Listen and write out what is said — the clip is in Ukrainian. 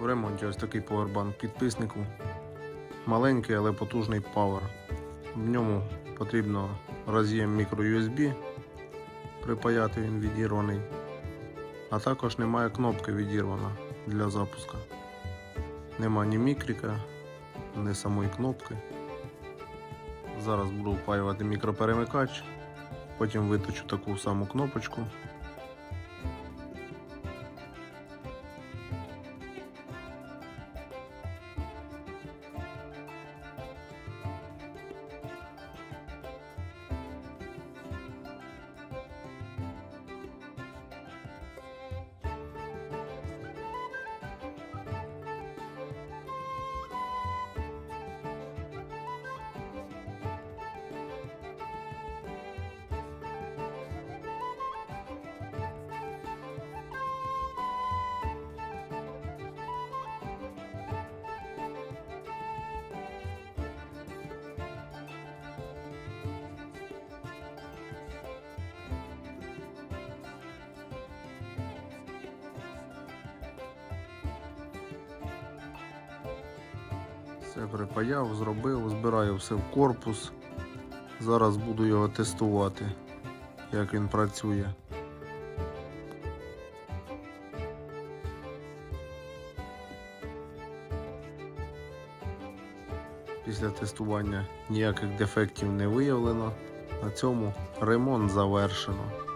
В ремонті ось такий повербанк підписнику. Маленький, але потужний павер. В ньому потрібно роз'єм мікро USB. Припаяти він відірваний. А також немає кнопки відірвана для запуска. Нема ні мікрика, ні самої кнопки. Зараз буду впаювати мікроперемикач, потім виточу таку саму кнопочку. Все припаяв, зробив, збираю все в корпус. Зараз буду його тестувати, як він працює. Після тестування ніяких дефектів не виявлено. На цьому ремонт завершено.